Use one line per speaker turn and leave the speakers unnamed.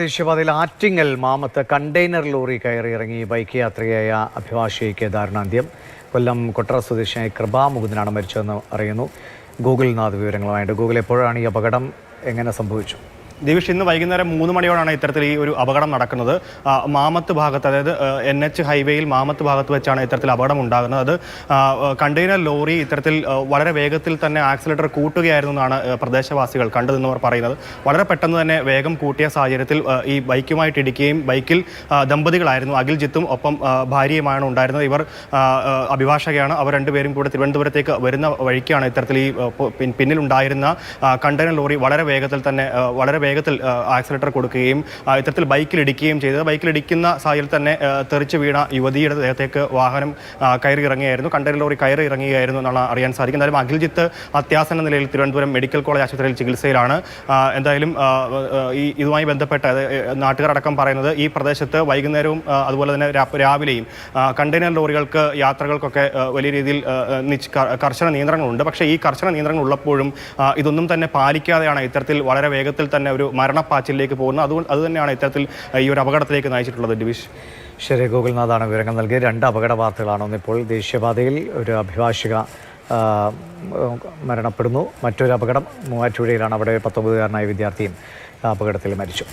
ദേശീയപാതയിൽ Attingal mammoth container lorry കയറി ഇറങ്ങി ബൈക്ക് യാത്രയായ അഭിഭാഷയ്ക്ക് ദാരുണാന്ത്യം. കൊല്ലം കൊട്ടറ സ്വദേശിയായ കൃപാ മുകുന്ദനാണ് മരിച്ചതെന്ന് അറിയുന്നു. ഗൂഗിളിൽ നിന്ന് അത് വിവരങ്ങളുമായിട്ട്. ഗൂഗിൾ എപ്പോഴാണ് ഈ അപകടം? എങ്ങനെ സംഭവിച്ചു?
ദിവിഷ് ഇന്ന് വൈകുന്നേരം മൂന്ന് മണിയോടാണ് ഇത്തരത്തിൽ ഈ ഒരു അപകടം നടക്കുന്നത്. മാമത്ത് ഭാഗത്ത് അതായത് എൻ എച്ച് ഹൈവേയിൽ മാമത്ത് ഭാഗത്ത് വെച്ചാണ് ഇത്തരത്തിൽ അപകടം ഉണ്ടാകുന്നത്. അത് കണ്ടെയ്നർ ലോറി ഇത്തരത്തിൽ വളരെ വേഗത്തിൽ തന്നെ ആക്സിലേറ്റർ കൂട്ടുകയായിരുന്നു എന്നാണ് പ്രദേശവാസികൾ കണ്ടതെന്നവർ പറയുന്നത്. വളരെ പെട്ടെന്ന് തന്നെ വേഗം കൂട്ടിയ സാഹചര്യത്തിൽ ഈ ബൈക്കുമായിട്ട് ഇടിക്കുകയും ബൈക്കിൽ ദമ്പതികളായിരുന്നു. ദമ്പതികളായിരുന്നു അഖിൽജിത്തും ഒപ്പം ഭാര്യയുമാണ് ഉണ്ടായിരുന്നത്. ഇവർ അഭിഭാഷകയാണ്. അവർ രണ്ടുപേരും കൂടെ തിരുവനന്തപുരത്തേക്ക് വരുന്ന വഴിക്കാണ് ഇത്തരത്തിൽ ഈ പിന്നിലുണ്ടായിരുന്ന കണ്ടെയ്നർ ലോറി വളരെ വേഗത്തിൽ തന്നെ വളരെ വേഗത്തിൽ ആക്സിലേറ്റർ കൊടുക്കുകയും ഇത്തരത്തിൽ ബൈക്കിലിടിക്കുകയും ചെയ്തത്. ബൈക്കിലിടിക്കുന്ന സാഹചര്യത്തിൽ തന്നെ തെറിച്ച് വീണ യുവതിയുടെ ദേഹത്തേക്ക് വാഹനം കയറി ഇറങ്ങിയായിരുന്നു കണ്ടെയ്നർ ലോറി കയറി ഇറങ്ങുകയായിരുന്നു എന്നാണ് അറിയാൻ സാധിക്കും എന്തായാലും അഖിൽജിത്ത് അത്യാസന്ന നിലയിൽ തിരുവനന്തപുരം മെഡിക്കൽ കോളേജ് ആശുപത്രിയിൽ ചികിത്സയിലാണ്. എന്തായാലും ഈ ഇതുമായി ബന്ധപ്പെട്ട് നാട്ടുകാരടക്കം പറയുന്നത് ഈ പ്രദേശത്ത് വൈകുന്നേരവും അതുപോലെ തന്നെ രാവിലെയും കണ്ടെയ്നർ ലോറികൾക്ക് യാത്രകൾക്കൊക്കെ വലിയ രീതിയിൽ കർശന നിയന്ത്രണങ്ങളുണ്ട്. പക്ഷേ ഈ കർശന നിയന്ത്രണങ്ങൾ ഉള്ളപ്പോഴും ഇതൊന്നും തന്നെ പാലിക്കാതെയാണ് ഇത്തരത്തിൽ വളരെ വേഗത്തിൽ തന്നെ ഒരു മരണപ്പാച്ചിലേക്ക് പോകുന്നത്. അതുകൊണ്ട് അത് തന്നെയാണ് ഇത്തരത്തിൽ ഈ ഒരു അപകടത്തിലേക്ക് നയിച്ചിട്ടുള്ളത് ഡിവിഷ്
ശരി ഗോകുൽനാഥാണ് വിവരങ്ങൾ നൽകിയത്. രണ്ട് അപകട വാർത്തകളാണ് ഒന്നിപ്പോൾ ദേശീയപാതയിൽ ഒരു അഭിഭാഷിക മരണപ്പെടുന്നു. മറ്റൊരു അപകടം മൂവാറ്റുപുഴയിലാണ്. അവിടെ പത്തൊമ്പതുകാരനായ വിദ്യാർത്ഥിയും അപകടത്തിൽ മരിച്ചു.